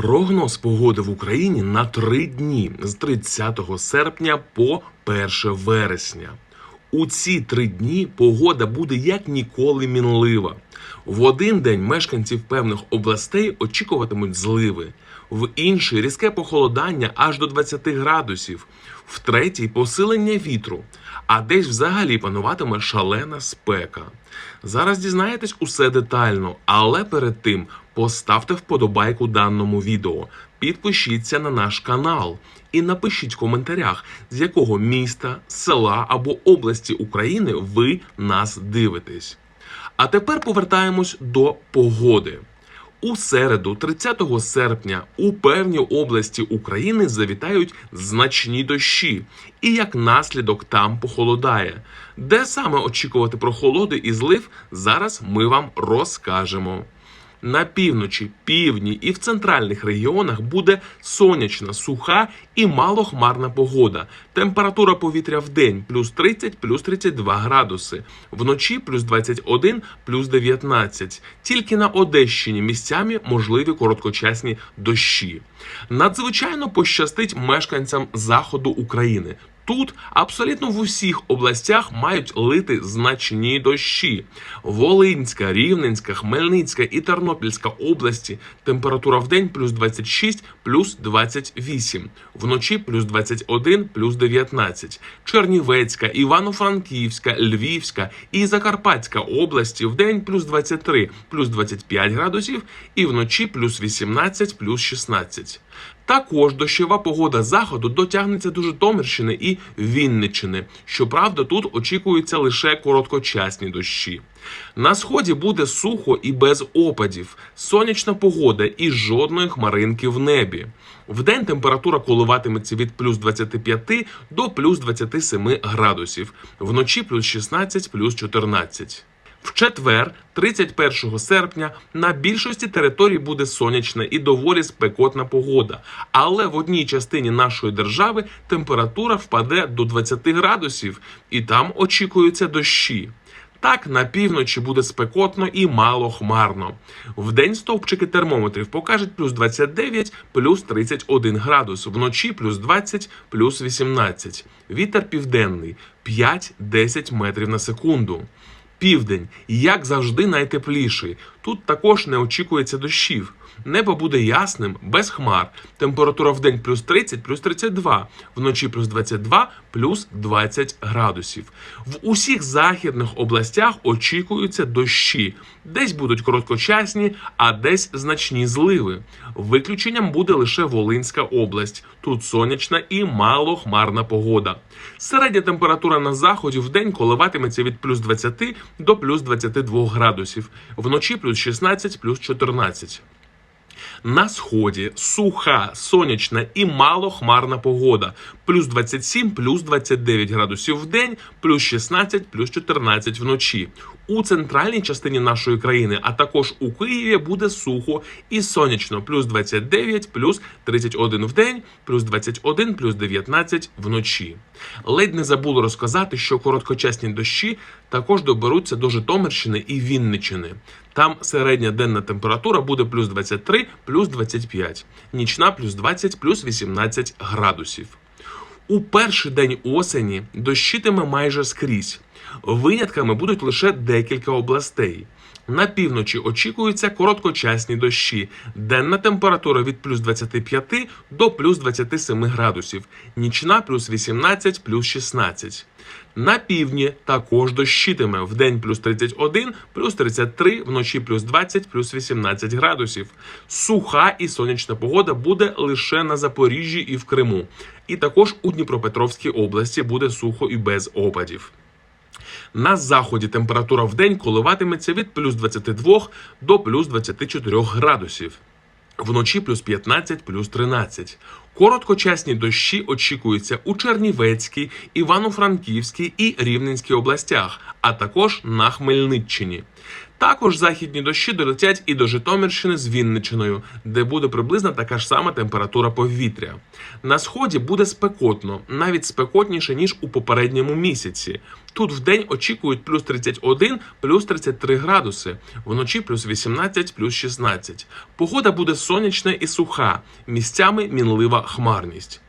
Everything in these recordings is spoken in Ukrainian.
Прогноз погоди в Україні на три дні з 30 серпня по 1 вересня. У ці три дні погода буде як ніколи мінлива. В один день мешканців певних областей очікуватимуть зливи, в інший різке похолодання аж до 20 градусів, в третій посилення вітру, а десь взагалі пануватиме шалена спека. Зараз дізнаєтесь усе детально, але перед тим поставте вподобайку даному відео, підпишіться на наш канал і напишіть в коментарях, з якого міста, села або області України ви нас дивитесь. А тепер повертаємось до погоди. У середу, 30 серпня, у певній області України завітають значні дощі, і як наслідок там похолодає. Де саме очікувати прохолоди і злив, зараз ми вам розкажемо. На півночі, півдні і в центральних регіонах буде сонячна, суха і малохмарна погода. Температура повітря в день плюс 30, плюс 32 градуси, вночі плюс 21, плюс 19. Тільки на Одещині місцями можливі короткочасні дощі. Надзвичайно пощастить мешканцям заходу України. Тут абсолютно в усіх областях мають лити значні дощі. Волинська, Рівненська, Хмельницька і Тернопільська області температура в день плюс 26, плюс 28, вночі плюс 21, плюс 19. Чернівецька, Івано-Франківська, Львівська і Закарпатська області в день плюс 23, плюс 25 градусів і вночі плюс 18, плюс 16. Також дощова погода заходу дотягнеться до Житомирщини і Вінниччини. Щоправда, тут очікуються лише короткочасні дощі. На сході буде сухо і без опадів, сонячна погода і жодної хмаринки в небі. Вдень температура коливатиметься від плюс 25 до плюс 27 градусів, вночі плюс 16, плюс 14. В четвер, 31 серпня, на більшості територій буде сонячна і доволі спекотна погода. Але в одній частині нашої держави температура впаде до 20 градусів, і там очікуються дощі. Так, на півночі буде спекотно і мало хмарно. Вдень стовпчики термометрів покажуть плюс 29, плюс 31 градус, вночі плюс 20, плюс 18. Вітер південний 5-10 метрів на секунду. Південь, як завжди, найтепліший. Тут також не очікується дощів. Небо буде ясним, без хмар. Температура в день плюс 30, плюс 32, вночі плюс 22, плюс 20 градусів. В усіх західних областях очікуються дощі. Десь будуть короткочасні, а десь значні зливи. Виключенням буде лише Волинська область. Тут сонячна і малохмарна погода. Середня температура на заході в день коливатиметься від плюс 20 до плюс 22 градусів, вночі плюс 16, плюс 14. На сході суха, сонячна і малохмарна погода. Плюс 27, плюс 29 градусів в день, плюс 16, плюс 14 вночі. У центральній частині нашої країни, а також у Києві буде сухо і сонячно. Плюс 29, плюс 31 в день, плюс 21, плюс 19 вночі. Ледь не забули розказати, що короткочасні дощі також доберуться до Житомирщини і Вінниччини. Там середня денна температура буде плюс 23, плюс 25, нічна плюс 20, плюс 18 градусів. У перший день осені дощитиме майже скрізь. Винятками будуть лише декілька областей. На півночі очікуються короткочасні дощі. Денна температура від плюс 25 до плюс 27 градусів, нічна плюс 18, плюс 16. На півдні також дощитиме в день плюс 31, плюс 33, вночі плюс 20, плюс 18 градусів. Суха і сонячна погода буде лише на Запоріжжі і в Криму. І також у Дніпропетровській області буде сухо і без опадів. На заході температура в день коливатиметься від плюс 22 до плюс 24 градусів. Вночі плюс 15, плюс 13. Короткочасні дощі очікуються у Чернівецькій, Івано-Франківській і Рівненській областях, а також на Хмельниччині. Також західні дощі долетять і до Житомирщини з Вінничиною, де буде приблизно така ж сама температура повітря. На сході буде спекотно, навіть спекотніше ніж у попередньому місяці. Тут вдень очікують плюс 31, плюс 33 градуси, вночі плюс 18, плюс 16. Погода буде сонячна і суха, місцями мінлива хмарність.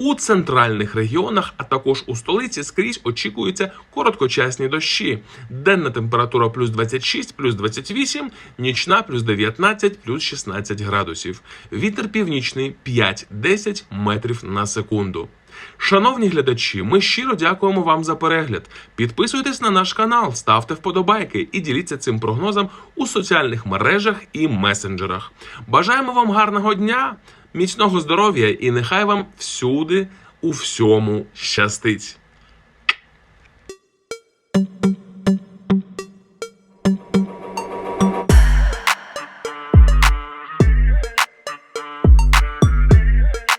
У центральних регіонах, а також у столиці, скрізь очікуються короткочасні дощі. Денна температура плюс 26, плюс 28, нічна плюс 19, плюс 16 градусів. Вітер північний 5-10 метрів на секунду. Шановні глядачі, ми щиро дякуємо вам за перегляд. Підписуйтесь на наш канал, ставте вподобайки і діліться цим прогнозом у соціальних мережах і месенджерах. Бажаємо вам гарного дня, міцного здоров'я і нехай вам всюди у всьому щастить.